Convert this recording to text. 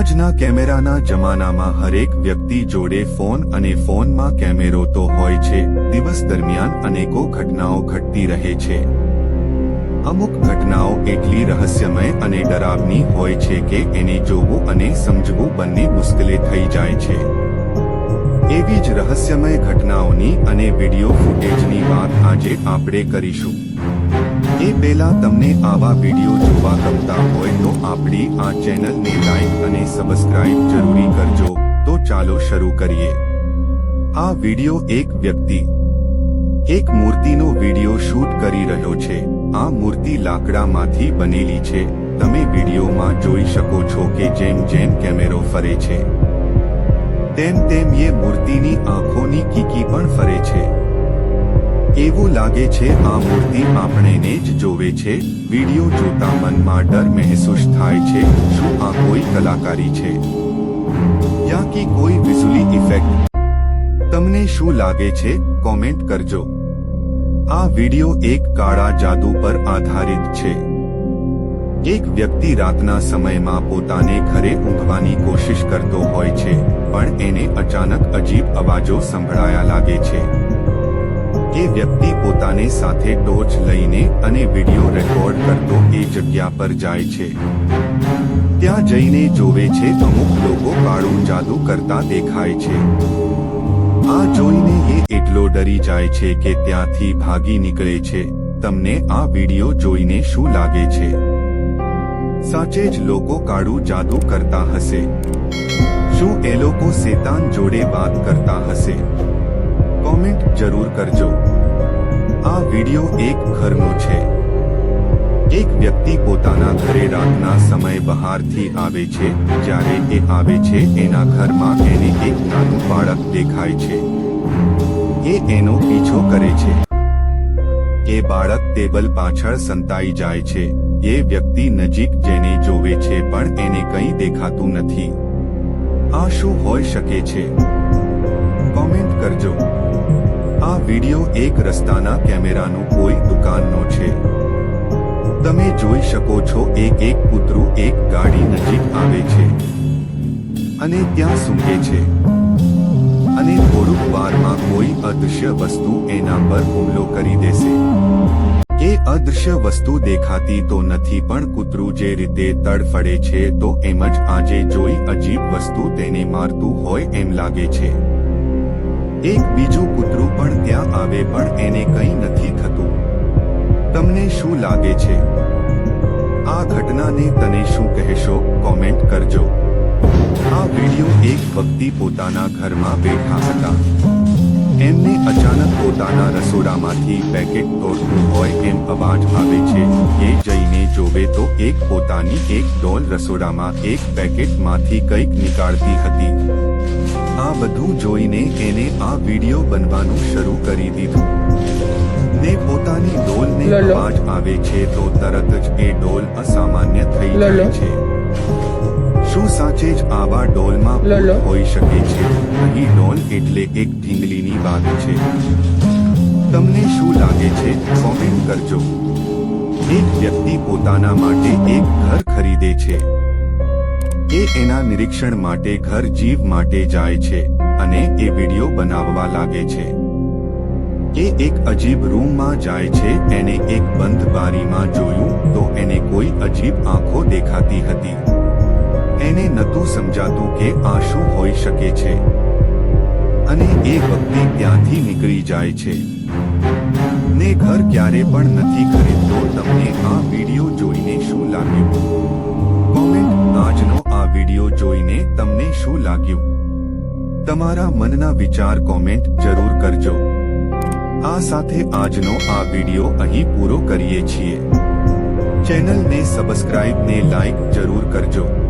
આજના કેમેરાના જમાનામાં હરેક વ્યક્તિ જોડે ફોન અને ફોનમાં કેમેરો તો હોય છે. દિવસ દરમિયાન અનેકો ઘટનાઓ ઘટતી રહે છે. અમુક ઘટનાઓ એટલી રહસ્યમય અને ડરાવની હોય છે કે એને જોવું અને સમજવું બંને મુશ્કેલે થઈ જાય છે. એવી જ રહસ્યમય ઘટનાઓની અને વીડિયો ફૂટેજની વાત આજે આપણે કરીશું. એ પહેલા તમને આવા વિડિયો જોવા ગમતા હોય તો આપણી આ ચેનલને લાઈક અને સબસ્ક્રાઇબ જરૂરી કરજો. તો ચાલો શરૂ કરીએ. આ વિડિયો એક વ્યક્તિ, એક મૂર્તિનો વીડિયો શૂટ કરી રહ્યો છે. આ મૂર્તિ લાકડામાંથી બનેલી છે. તમે વિડીયોમાં જોઈ શકો છો કે જેમ જેમ કેમેરો ફરે છે, તેમ તેમ એ મૂર્તિની આંખોની કીકી પણ ફરે છે. એવું લાગે છે આ મૂર્તિ આપણેને જ જોવે છે. વિડિયો જોતા મનમાં ડર મહેસૂસ થાય છે. શું આ કોઈ કલાકારી છે? યા કે કોઈ વિઝુઅલી ઇફેક્ટ? તમને શું લાગે છે? કોમેન્ટ કરજો. આ વિડિયો એક કાળા જાદુ પર આધારિત છે. એક વ્યક્તિ રાતના સમયમાં પોતાને ઘરે ઊંઘવાની કોશિશ કરતો હોય છે, પણ એને અચાનક અજીબ અવાજો સંભળાયા લાગે છે. એ વ્યક્તિ પોતાને સાથે ટોર્ચ લઈને અને વિડિયો રેકોર્ડ કરતો એ જગ્યા પર જાય છે. ત્યાં જઈને જોવે છે અમુક લોકો કાળું જાદુ કરતા દેખાય છે. આ જોઈને એ એટલો ડરી જાય છે કે ત્યાંથી ભાગી નીકળે છે. તમને આ વિડિયો જોઈને શું લાગે છે? સાચે જ લોકો કાળું જાદુ કરતા હશે. શું એ લોકો શેતાન જોડે વાત કરતા હશે? કોમેન્ટ જરૂર કરજો. આ વિડિયો એક ઘરનો છે. એક વ્યક્તિ પોતાના ઘરે રાતના સમય બહારથી આવે છે. જ્યારે એ આવે છે, એના ઘરમાં એને એક નાનું બાળક દેખાય છે. એ એનો પીછો કરે છે. એ બાળક ટેબલ પાછળ સંતાઈ જાય છે. એ વ્યક્તિ નજીક જેને જોવે છે, પણ એને કંઈ દેખાતું નથી. આ શું હોઈ શકે છે? કોમેન્ટ કરજો. આ વિડિયો એક રસ્તાના કેમેરાનું કોઈ દુકાનનો છે. તમે જોઈ શકો છો એક એક કૂતરું એક ગાડી નજીક આવે છે. અને ત્યાં સૂંઘે છે. અને થોડુંક વારમાં કોઈ અદૃશ્ય વસ્તુ એના પર હુમલો કરી દેશે. એ અદૃશ્ય વસ્તુ દેખાતી તો નથી પણ કૂતરું જે રીતે તડફડે છે તો એમ જ આજે જોઈ અજીબ વસ્તુ તેને મારતું હોય એમ લાગે છે. એક બીજું કૂતરું પણ ત્યાં આવે પણ એને કંઈ નથી થતું. તમને શું લાગે છે? આ ઘટનાને તને શું કહેશો? કોમેન્ટ કરજો. આ વીડિયો એક વ્યક્તિ પોતાના ઘરમાં બેઠા હતા. એમને અચાનક પોતાના રસોડામાંથી પેકેટ તોડતું હોય એમ અવાજ આવે છે. એ જઈને જોવે તો એક પોતાની એક ડોલ રસોડામાં એક પેકેટમાંથી કંઈક નીકાળતી હતી. આ બધું જોઈને એને આ વિડિયો બનવાનું શરૂ કરી દીધું. ને પોતાની ડોલને. અવાજ આવે છે તો તરત જ એ ડોલ અસામાન્ય થઈ જાય છે. શું સાચે જ આવા ડોલમાં ભૂત હોઈ શકે છે? અહીં ડોલ એટલે એક ઢીંગલીની વાત છે. તમને શું લાગે છે? કોમેન્ટ કરજો. એક વ્યક્તિ પોતાના માટે એક ઘર ખરીદે છે. એ એના નિરીક્ષણ માટે ઘર જીવ માટે જાય છે અને એ વિડિયો બનાવવા લાગે છે. એ એક અજીબ રૂમમાં જાય છે એને એક બંધ બારીમાં જોયું તો એને કોઈ અજીબ આંખો દેખાતી હતી. એને નતું સમજાતું કે આ શું હોઈ શકે છે. અને એ વ્યક્તિ ત્યાંથી નીકળી જાય છે. ને ઘર ક્યારે પણ નથી ખરીદતો તમને આ વીડિયો જોઈને શું લાગ્યું? કોમેન્ટ, આજનો આ વીડિયો જોઈને તમને શું લાગ્યું? તમારા મનના વિચાર કોમેન્ટ જરૂર કરજો. આ સાથે આજનો આ વિડિયો અહીં પૂરો કરીએ છીએ. ચેનલને સબસ્ક્રાઇબ ને લાઈક જરૂર કરજો.